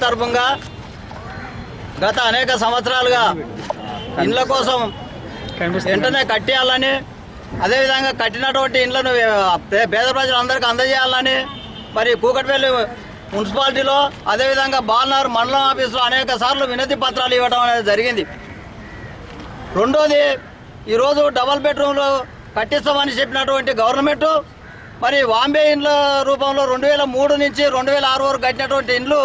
తరఫుగా గత అనేక సంవత్సరాలుగా ఇండ్ల కోసం వెంటనే కట్టేయాలని అదేవిధంగా కట్టినటువంటి ఇండ్లను పేద ప్రజలందరికీ అందజేయాలని మరి కూకట్పల్లి మున్సిపాలిటీలో అదేవిధంగా బాలనార్ మండలం ఆఫీసులో అనేక సార్లు వినతి పత్రాలు ఇవ్వడం అనేది జరిగింది. రెండోది ఈరోజు డబల్ బెడ్రూమ్లు కట్టిస్తామని చెప్పినటువంటి గవర్నమెంటు మరి వాంబే ఇండ్ల రూపంలో రెండు వేల మూడు నుంచి రెండు వేల ఆరు వరకు కట్టినటువంటి ఇండ్లు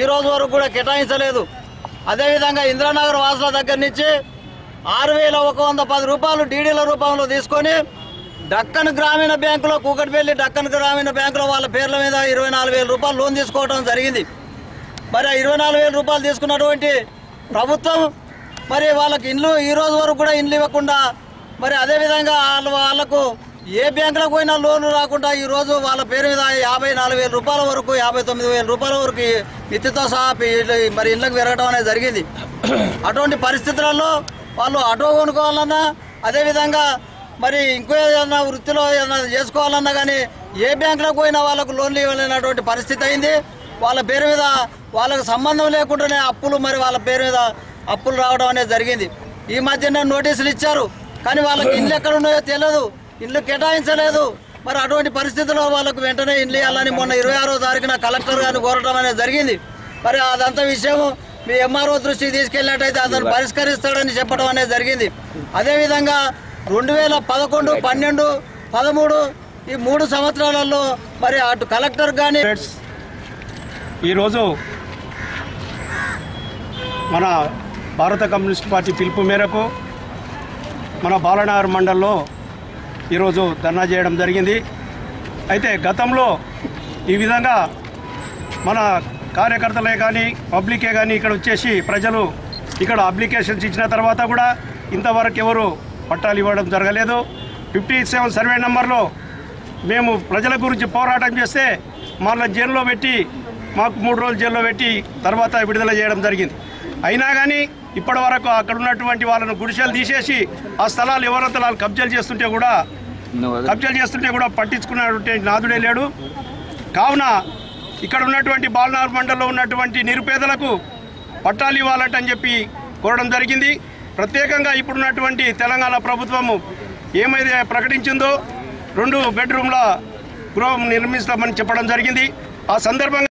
ఈ రోజు వరకు కూడా కేటాయించలేదు. అదేవిధంగా ఇందిరానగర్ వాసుల దగ్గర నుంచి ఆరు వేల ఒక వంద పది రూపాయలు డీడీల రూపంలో తీసుకొని డక్కన్ గ్రామీణ బ్యాంకులో కూకట్పల్లి డక్కన్ గ్రామీణ బ్యాంకులో వాళ్ళ పేర్ల మీద ఇరవై నాలుగు వేల రూపాయలు లోన్ తీసుకోవడం జరిగింది. మరి ఆ ఇరవై నాలుగు వేల రూపాయలు తీసుకున్నటువంటి ప్రభుత్వం మరి వాళ్ళకి ఇండ్లు ఈ రోజు వరకు కూడా ఇండ్లు ఇవ్వకుండా మరి అదేవిధంగా వాళ్ళ వాళ్ళకు ఏ బ్యాంకులకు పోయినా లోన్లు రాకుండా ఈరోజు వాళ్ళ పేరు మీద యాభై నాలుగు వేల రూపాయల వరకు యాభై తొమ్మిది వేల రూపాయల వరకు మిత్తితో సహా మరి ఇళ్ళకి పెరగడం అనేది జరిగింది. అటువంటి పరిస్థితులలో వాళ్ళు ఆటో కొనుక్కోవాలన్నా అదేవిధంగా మరి ఇంకో ఏదైనా వృత్తిలో ఏదైనా చేసుకోవాలన్నా కానీ ఏ బ్యాంకులకు పోయినా వాళ్ళకు లోన్లు ఇవ్వలేనటువంటి పరిస్థితి అయింది. వాళ్ళ పేరు మీద వాళ్ళకు సంబంధం లేకుండానే అప్పులు మరి వాళ్ళ పేరు మీద అప్పులు రావడం అనేది జరిగింది. ఈ మధ్యన నోటీసులు ఇచ్చారు. కానీ వాళ్ళకి ఇల్లు ఎక్కడ ఉన్నాయో తెలియదు ఇల్లు కేటాయించలేదు. మరి అటువంటి పరిస్థితుల్లో వాళ్ళకు వెంటనే ఇల్లు ఇవ్వాలని మొన్న ఇరవై ఆరో తారీఖున కలెక్టర్ గారిని కోరటం అనేది జరిగింది. మరి అదంతా విషయం మీ ఎంఆర్ఓ దృష్టికి తీసుకెళ్ళినట్టయితే అతను పరిష్కరిస్తాడని చెప్పడం అనేది జరిగింది. అదేవిధంగా రెండు వేల పదకొండు పన్నెండు పదమూడు ఈ మూడు సంవత్సరాలలో మరి అటు కలెక్టర్ కానీ ఈరోజు మన భారత కమ్యూనిస్ట్ పార్టీ పిలుపు మేరకు మన బాలనగర్ మండల్లో ఈరోజు ధర్నా చేయడం జరిగింది. అయితే గతంలో ఈ విధంగా మన కార్యకర్తలే కానీ పబ్లికే కానీ ఇక్కడ వచ్చేసి ప్రజలు ఇక్కడ అప్లికేషన్స్ ఇచ్చిన తర్వాత కూడా ఇంతవరకు ఎవరు పట్టాలు ఇవ్వడం జరగలేదు. ఫిఫ్టీ సెవెన్ సర్వే నెంబర్లో మేము ప్రజల గురించి పోరాటం చేస్తే మళ్ళీ జైల్లో పెట్టి మాకు మూడు రోజులు జైల్లో పెట్టి తర్వాత విడుదల చేయడం జరిగింది. అయినా కానీ ఇప్పటి వరకు అక్కడ ఉన్నటువంటి వాళ్ళను గుడిసెలు తీసేసి ఆ స్థలాలు ఎవరంతా వాళ్ళు కబ్జాలు చేస్తుంటే కూడా కబ్జాలు చేస్తుంటే కూడా పట్టించుకున్నటువంటి నాదుడే లేడు. కావున ఇక్కడ ఉన్నటువంటి బాలనార్ మండలంలో ఉన్నటువంటి నిరుపేదలకు పట్టాలు ఇవ్వాలంటని చెప్పి కోరడం జరిగింది. ప్రత్యేకంగా ఇప్పుడున్నటువంటి తెలంగాణ ప్రభుత్వము ఏమైతే ప్రకటించిందో రెండు బెడ్రూమ్ల గృహం నిర్మిస్తామని చెప్పడం జరిగింది. ఆ సందర్భంగా